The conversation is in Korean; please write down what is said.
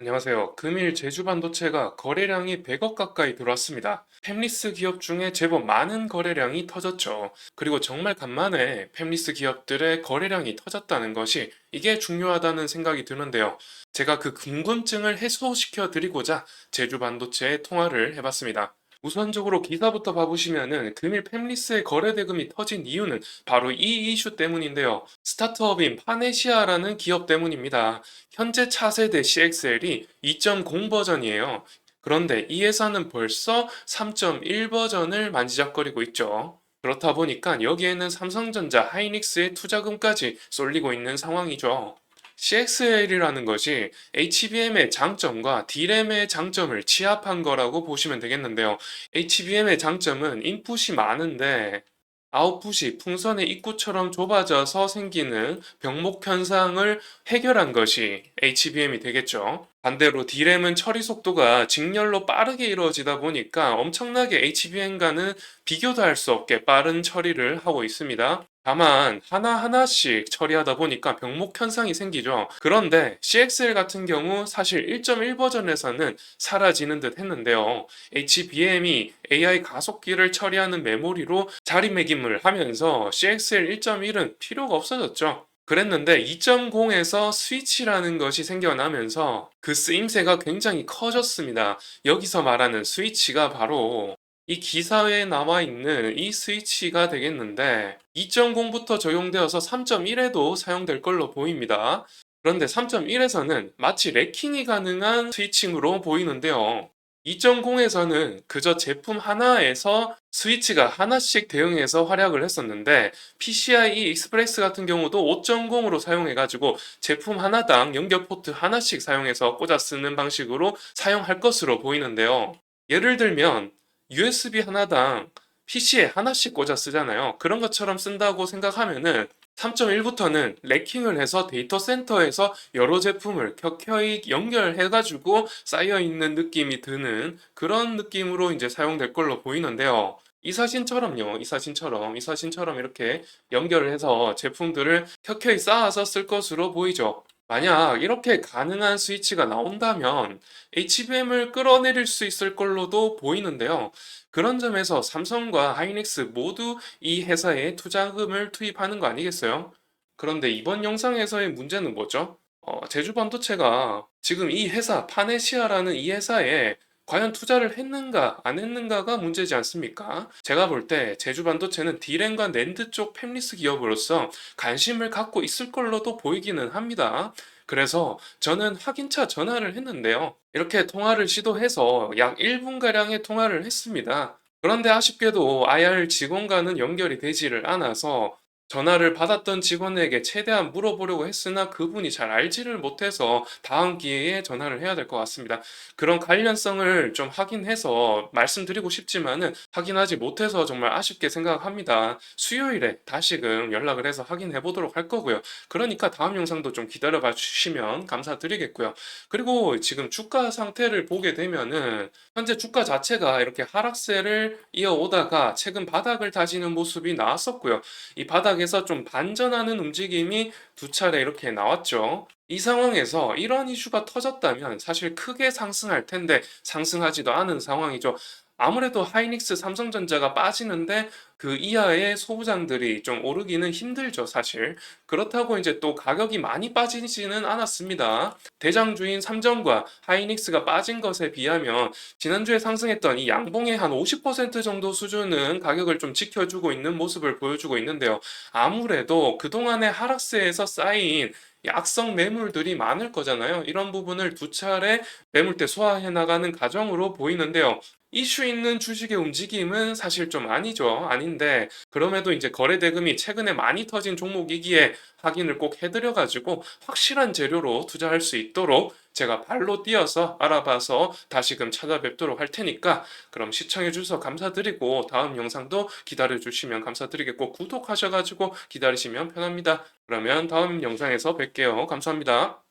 안녕하세요. 금일 제주 반도체가 거래량이 100억 가까이 들어왔습니다. 팹리스 기업 중에 제법 많은 거래량이 터졌죠. 그리고 정말 간만에 팹리스 기업들의 거래량이 터졌다는 것이 이게 중요하다는 생각이 드는데요. 제가 그 궁금증을 해소시켜 드리고자 제주 반도체에 통화를 해봤습니다. 우선적으로 기사부터 봐보시면은 금일 팹리스의 거래 대금이 터진 이유는 바로 이 이슈 때문인데요. 스타트업인 파네시아라는 기업 때문입니다. 현재 차세대 CXL이 2.0 버전이에요. 그런데 이 회사는 벌써 3.1 버전을 만지작거리고 있죠. 그렇다 보니까 여기에는 삼성전자, 하이닉스의 투자금까지 쏠리고 있는 상황이죠. CXL이라는 것이 HBM의 장점과 D램의 장점을 취합한 거라고 보시면 되겠는데요. HBM의 장점은 인풋이 많은데 아웃풋이 풍선의 입구처럼 좁아져서 생기는 병목 현상을 해결한 것이 HBM이 되겠죠. 반대로 D램은 처리 속도가 직렬로 빠르게 이루어지다 보니까 엄청나게 HBM과는 비교도 할 수 없게 빠른 처리를 하고 있습니다. 다만 하나하나씩 처리하다 보니까 병목 현상이 생기죠. 그런데 CXL 같은 경우 사실 1.1 버전에서는 사라지는 듯 했는데요. HBM이 AI 가속기를 처리하는 메모리로 자리매김을 하면서 CXL 1.1은 필요가 없어졌죠. 그랬는데 2.0에서 스위치라는 것이 생겨나면서 그 쓰임새가 굉장히 커졌습니다. 여기서 말하는 스위치가 바로 이 기사에 나와 있는 이 스위치가 되겠는데 2.0부터 적용되어서 3.1에도 사용될 걸로 보입니다. 그런데 3.1에서는 마치 레킹이 가능한 스위칭으로 보이는데요. 2.0에서는 그저 제품 하나에서 스위치가 하나씩 대응해서 활약을 했었는데 PCIe 익스프레스 같은 경우도 5.0으로 사용해가지고 제품 하나당 연결 포트 하나씩 사용해서 꽂아 쓰는 방식으로 사용할 것으로 보이는데요. 예를 들면 USB 하나당 PC에 하나씩 꽂아 쓰잖아요. 그런 것처럼 쓴다고 생각하면은 3.1부터는 레킹을 해서 데이터 센터에서 여러 제품을 켜켜이 연결해가지고 쌓여있는 느낌이 드는 그런 느낌으로 이제 사용될 걸로 보이는데요. 이 사진처럼요, 이 사진처럼, 이 사진처럼 이렇게 연결을 해서 제품들을 켜켜이 쌓아서 쓸 것으로 보이죠. 만약 이렇게 가능한 스위치가 나온다면 HBM을 끌어내릴 수 있을 걸로도 보이는데요. 그런 점에서 삼성과 하이닉스 모두 이 회사에 투자금을 투입하는 거 아니겠어요? 그런데 이번 영상에서의 문제는 뭐죠? 어, 제주 반도체가 지금 이 회사 파네시아라는 이 회사에 과연 투자를 했는가 안 했는가가 문제지 않습니까? 제가 볼 때 제주 반도체는 D램과 낸드 쪽 팹리스 기업으로서 관심을 갖고 있을 걸로도 보이기는 합니다. 그래서 저는 확인차 전화를 했는데요. 이렇게 통화를 시도해서 약 1분가량의 통화를 했습니다. 그런데 아쉽게도 IR 직원과는 연결이 되지를 않아서 전화를 받았던 직원에게 최대한 물어보려고 했으나 그분이 잘 알지를 못해서 다음 기회에 전화를 해야 될 것 같습니다. 그런 관련성을 좀 확인해서 말씀드리고 싶지만은 확인하지 못해서 정말 아쉽게 생각합니다. 수요일에 다시금 연락을 해서 확인해 보도록 할 거고요. 그러니까 다음 영상도 좀 기다려 봐 주시면 감사드리겠고요. 그리고 지금 주가 상태를 보게 되면은 현재 주가 자체가 이렇게 하락세를 이어오다가 최근 바닥을 다지는 모습이 나왔었고요. 이 바닥 에서 좀 반전하는 움직임이 두 차례 이렇게 나왔죠. 이 상황에서 이런 이슈가 터졌다면 사실 크게 상승할 텐데 상승하지도 않은 상황이죠. 아무래도 하이닉스, 삼성전자가 빠지는데 그 이하의 소부장들이 좀 오르기는 힘들죠, 사실. 그렇다고 이제 또 가격이 많이 빠지지는 않았습니다. 대장주인 삼성과 하이닉스가 빠진 것에 비하면 지난주에 상승했던 이 양봉의 한 50% 정도 수준은 가격을 좀 지켜주고 있는 모습을 보여주고 있는데요. 아무래도 그동안의 하락세에서 쌓인 악성 매물들이 많을 거잖아요. 이런 부분을 두 차례 매물대 소화해 나가는 과정으로 보이는데요. 이슈 있는 주식의 움직임은 사실 좀 아니죠. 아닌 데, 그럼에도 이제 거래 대금이 최근에 많이 터진 종목이기에 확인을 꼭 해드려가지고 확실한 재료로 투자할 수 있도록 제가 발로 뛰어서 알아봐서 다시금 찾아뵙도록 할 테니까 그럼 시청해 주셔서 감사드리고 다음 영상도 기다려 주시면 감사드리겠고 구독하셔가지고 기다리시면 편합니다. 그러면 다음 영상에서 뵐게요. 감사합니다.